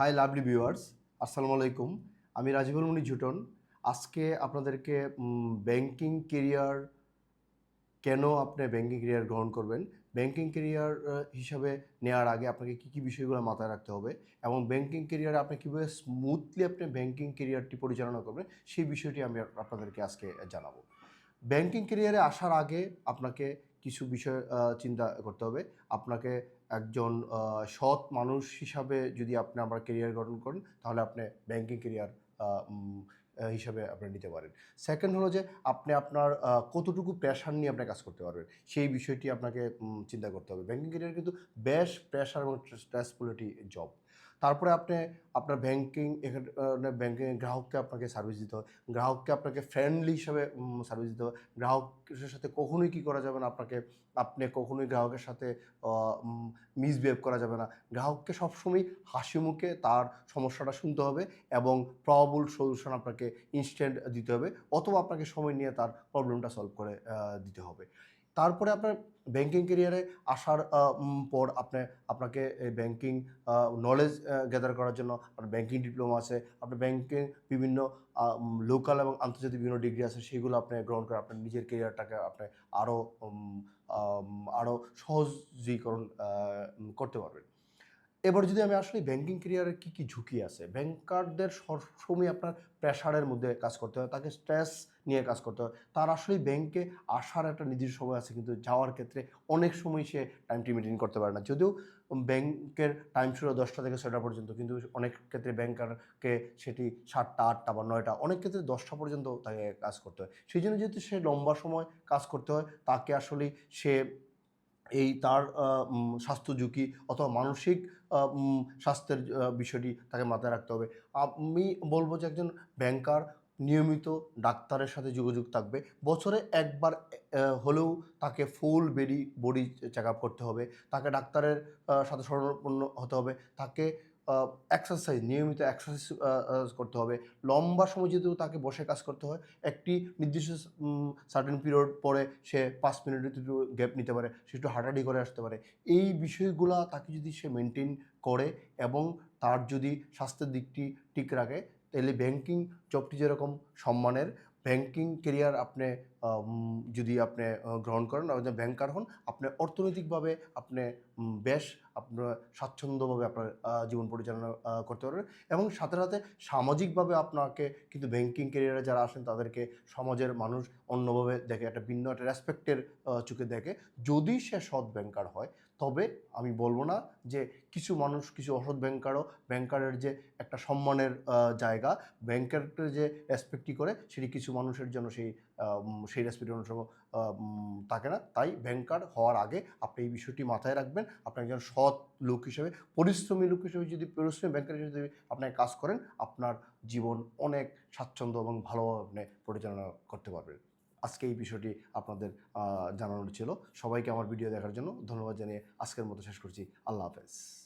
High lovely viewers আসসালামু আলাইকুম আমি রাজিবুল মুনি ঝুটন। আজকে আপনাদেরকে ব্যাংকিং কেরিয়ার কেন আপনি ব্যাংকিং কেরিয়ার গ্রহণ করবেন? ব্যাংকিং কেরিয়ার হিসাবে নেওয়ার আগে আপনাকে কী কী বিষয়গুলো মাথায় রাখতে হবে? এবং ব্যাংকিং কেরিয়ারে আপনি কীভাবে স্মুথলি আপনি ব্যাংকিং কেরিয়ারটি পরিচালনা করবেন? সেই বিষয়টি আমি আপনাদেরকে আজকে জানাব। ব্যাংকিং কেরিয়ারে আসার আগে আপনাকে কিছু বিষয় চিন্তা করতে হবে। আপনাকে একজন সৎ মানুষ হিসাবে যদি আপনি আমার কেরিয়ার গঠন করেন, তাহলে আপনি ব্যাংকিং কেরিয়ার হিসাবে আপনি নিতে পারেন। সেকেন্ড হলো যে, আপনি আপনার কতটুকু প্রেশার নিয়ে আপনি কাজ করতে পারবেন, সেই বিষয়টি আপনাকে চিন্তা করতে হবে। ব্যাংকিং কেরিয়ার কিন্তু বেশ প্রেশার এবং স্ট্রেসফুলিটি জব তারপরে আপনি আপনার ব্যাংকিং এখানে ব্যাংকিং গ্রাহককে আপনাকে সার্ভিস দিতে হবে। গ্রাহককে আপনাকে ফ্রেন্ডলি হিসাবে সার্ভিস দিতে হবে। গ্রাহকের সাথে কখনোই কী করা যাবে না? আপনাকে, আপনি কখনোই গ্রাহকের সাথে মিসবিহেভ করা যাবে না। গ্রাহককে সবসময় হাসি মুখে তার সমস্যাটা শুনতে হবে এবং প্রবল সলিউশন আপনাকে ইনস্ট্যান্ট দিতে হবে অথবা আপনাকে সময় নিয়ে তার প্রবলেমটা সলভ করে দিতে হবে। তারপরে আপনার ব্যাংকিং কেরিয়ারে আসার পর আপনি, আপনাকে এই ব্যাংকিং নলেজ গ্যাদার করার জন্য আপনার ব্যাংকিং ডিপ্লোমা আছে। আপনার ব্যাংকিং বিভিন্ন লোকাল এবং আন্তর্জাতিক বিভিন্ন ডিগ্রি আছে, সেগুলো আপনি গ্রহণ করে আপনার নিজের কেরিয়ারটাকে আপনি আরও আরও সহজীকরণ করতে পারবেন। এবার যদি আমি আসলে ব্যাংকিং কেরিয়ারের কী কী ঝুঁকি আছে ব্যাংকারদের সবসময় আপনার প্রেশারের মধ্যে কাজ করতে হয়, তাকে স্ট্রেস নিয়ে কাজ করতে হয়। তার আসলে ব্যাংকে আসার একটা নির্দিষ্ট সময় আছে, কিন্তু যাওয়ার ক্ষেত্রে অনেক সময় সে টাইমটি মেনটেন করতে পারে না। যদিও ব্যাংকের টাইম শুরু দশটা থেকে ছয়টা পর্যন্ত, কিন্তু অনেক ক্ষেত্রে ব্যাংকারকে সেটি সাতটা, আটটা বা নয়টা, অনেক ক্ষেত্রে দশটা পর্যন্ত তাকে কাজ করতে হয়। সেই জন্য যেহেতু সে লম্বা সময় কাজ করতে হয়, তাকে আসলে সে এই তার স্বাস্থ্য ঝুঁকি অথবা মানসিক স্বাস্থ্যের বিষয়টি তাকে মাথায় রাখতে হবে। আমি বলব যে একজন ব্যাংকার নিয়মিত ডাক্তারের সাথে যোগাযোগ থাকবে। বছরে একবার হলেও তাকে ফুল বেডি বডি চেক আপ করতে হবে। তাকে ডাক্তারের সাথে স্মরণপূর্ণ হতে হবে। তাকে এক্সারসাইজ নিয়মিত এক্সারসাইজ করতে হবে। লম্বা সময় যেহেতু তাকে বসে কাজ করতে হয়, একটি নির্দিষ্ট সার্টেন পিরিয়ড পরে সে পাঁচ মিনিটের একটু গ্যাপ নিতে পারে, সে একটু হাঁটাহাঁটি করে আসতে পারে। এই বিষয়গুলো তাকে যদি সে মেনটেন করে এবং তার যদি স্বাস্থ্যের দিকটি ঠিক রাখে, তাহলে ব্যাংকিং জবটি যেরকম সম্মানের ব্যাংকিং কেরিয়ার আপনি যদি আপনি গ্রহণ করেন এবং ব্যাংকার হন, আপনি অর্থনৈতিকভাবে আপনি বেশ আপনার স্বাচ্ছন্দ্যভাবে আপনার জীবন পরিচালনা করতে পারবেন এবং সাথে সাথে সামাজিকভাবে আপনাকে কিন্তু ব্যাংকিং কেরিয়ারে যারা আসেন, তাদেরকে সমাজের মানুষ অন্যভাবে দেখে, একটা ভিন্ন একটা রেসপেক্টের চোখে দেখে। যদি সে সৎ ব্যাংকার হয় তবে আমি বলব না যে কিছু মানুষ, কিছু অসৎ ব্যাংকারও, ব্যাংকারের যে একটা সম্মানের জায়গা, ব্যাংকারকে যে রেসপেক্টই করে, সেটি কিছু মানুষের জন্য সেই সেই রেসপেক্ট অনুসরণ থাকে না। তাই ব্যাংকার হওয়ার আগে আপনি এই বিষয়টি মাথায় রাখবেন। আপনি একজন সৎ লোক হিসেবে, পরিশ্রমী লোক হিসেবে যদি পরিশ্রমী ব্যাংকার হিসেবে যদি আপনি কাজ করেন, আপনার জীবন অনেক স্বাচ্ছন্দ্য এবং ভালোভাবে আপনি পরিচালনা করতে পারবেন। আজকে এই বিষয়টি আপনাদের জানানোর ছিল। সবাইকে আমার ভিডিও দেখার জন্য ধন্যবাদ জানিয়ে আজকের মতো শেষ করছি। আল্লাহ হাফেজ।